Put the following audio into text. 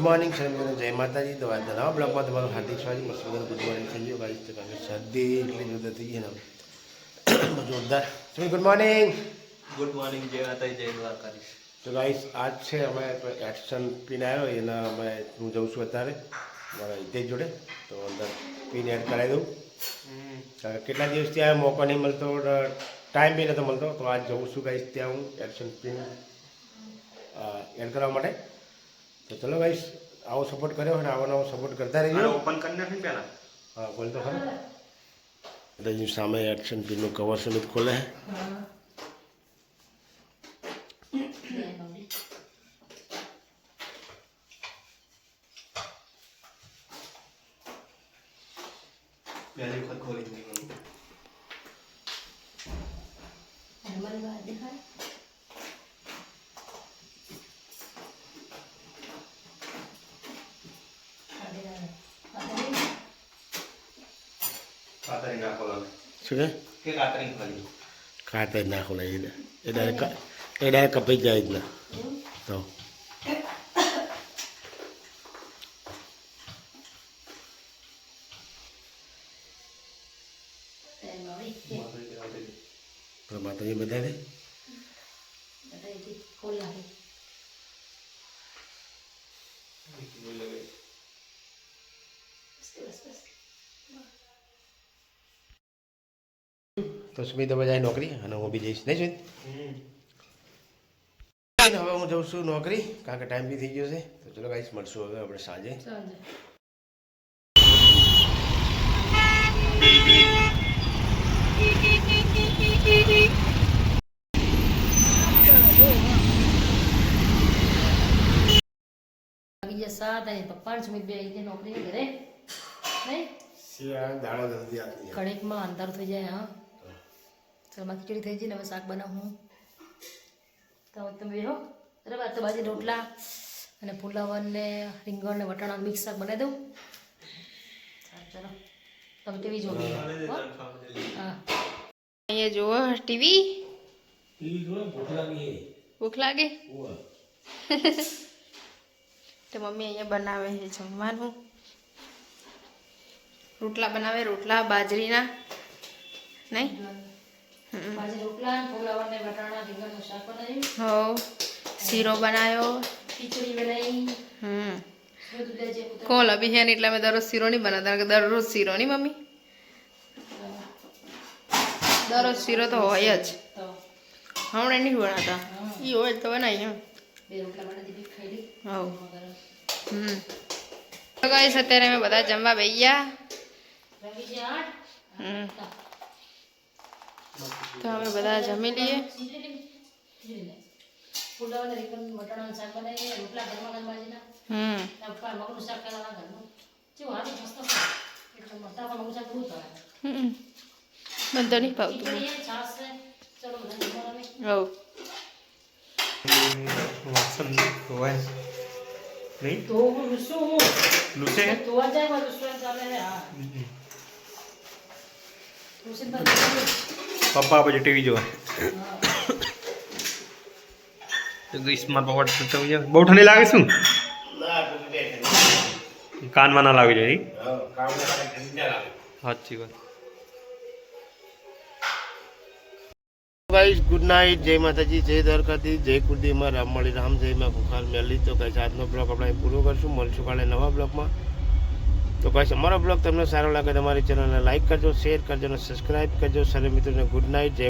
Good morning sir જય માતાજી તો આજના નવા બ્લોગમાં તમારું હાર્દિક સ્વાગત મસ્ત ગુડ મોર્નિંગ થઈ ગયું તો કારણ કે શરદી એટલી જોરદાર થઈ ગઈ ને જોરદાર તમે ગુડ મોર્નિંગ ગુડ મોર્નિંગ જય માતાજી જય દ્વારકાધીશ તો ગાઈસ આજ છે અમે એક્શન પીને આવ્યો એના અમે હું જઉં છું અત્યારે મારા હિતેશ જોડે તો અંદર પીન એડ કરાવી દઉં કારણ કેટલા દિવસથી આ મોકો નહીં મળતો ટાઈમ બી નહોતો મળતો તો આજ જઉં છું ગાઈસ ત્યાં હું એક્શન પીન એડ કરવા માટે તો ચલો ગાઈસ આવો સપોર્ટ કર્યો અને આવો નવો સપોર્ટ કરતા રહીજો ઓપન કરી નાખી પેલા હા બોલ તો ખરો એટલે અહીં સામે એક્શન પિનનું કવર સમિત ખોલે છે પહેલી વખત ખોલી દીધી કાતરી ના ખોલો. શું કે? કે કાતરી ખોલી? ખાતે જ ના ખોલે એ ડાયરેક્ટ એ ડાયરેક્ટ કપાઈ જાય જ ના. તો. બધા તો સ્મિત હવે જાય નોકરી અને હું બી જઈશ નહીં સ્મિત હવે હું જઉં છું નોકરી કારણ કે ટાઈમ બી થઈ ગયો છે તો ચલો ગાઈશ મળશું હવે આપણે સાંજે બીજા સાત અને પપ્પા ને સુમિત બે આવી નોકરી ઘરે નહીં શિયાળ દાડો જલ્દી આપી કણેકમાં અંધારું થઈ જાય હા ચલમાં ખીચડી થઈ જાય હવે શાક બનાવું તો તમે બેહો. બરાબર? તો બાજી રોટલા અને પુલાવ અને રીંગણ ને વટાણા મિક્સ શાક બનાવી દઉં. ચાલો ચલો. તમે ટીવી જોવો હા અહીંયા જુઓ ટીવી. ભૂખ લાગે તો મમ્મી અહીંયા બનાવે છે જમવાનું. રોટલા બનાવે રોટલા બાજરીના. નહીં? બાજુ રોટલા પુલાવર ને વટાણા રીંગણનું શાક બનાવ્યું. હો શીરો બનાવ્યો ખીચડી બનાવી. હમ. કોલ એટલે અમે દરરોજ શીરો નહીં બનાવતા દરરોજ શીરો નહીં મમ્મી? દરરોજ શીરો તો હોય જ. હમણાં નહીં બનાવતા. એ હોય તો એમ. બનાવી હવ. હમ. તો અત્યારે અમે બધા જમવા બેસી ગયા. હમ. તો અમે બધા જમી લઈએ પુલાવ ને રીંગણ વટાણાનું શાક બનાવીએ રોટલા ઘરમાં ઘરમાં બાજીના હમ ના પપ્પા મગનું શાક કરેલા ઘરનું જેવું હાથી મસ્ત ખાય. એટલે મોટા મગનું શાક બહુ ભાવે હમ. મને તો નહીં ભાવતું ખીચડી છે, છાશ છે ચલો બધા જમવા રમે. હવ વાસણ ધોવાય નહીં તો હું શું લૂસે ધોવા જાય પણ રેસ્ટોરન્ટ ચાલે છે, હા ટ્યુશન પર જવાનું. પપ્પા પછી ટીવી જોવા હા. ગ્રીસમાં પપ્પા સુતા હોય બહુ ઠંડી લાગે શું કાનમાં ના લાગી જાય સાચી વાત ગાઈસ ગુડ નાઇટ જય માતાજી જય દ્વારકાથી જય કુલદીમાં રામ મળી રામ જય માં ખુખાર મેલી તો કઈ આજનો બ્લોગ આપણે અહીં પૂરો કરશું મળશું કાલે નવા બ્લોગમાં તો કઈ અમારો બ્લોગ તમને સારો લાગે તમારી ચેનલને લાઇક કરજો શેર કરજો અને સબસ્ક્રાઈબ કરજો. સરે મિત્રોને ગુડ નાઇટ જય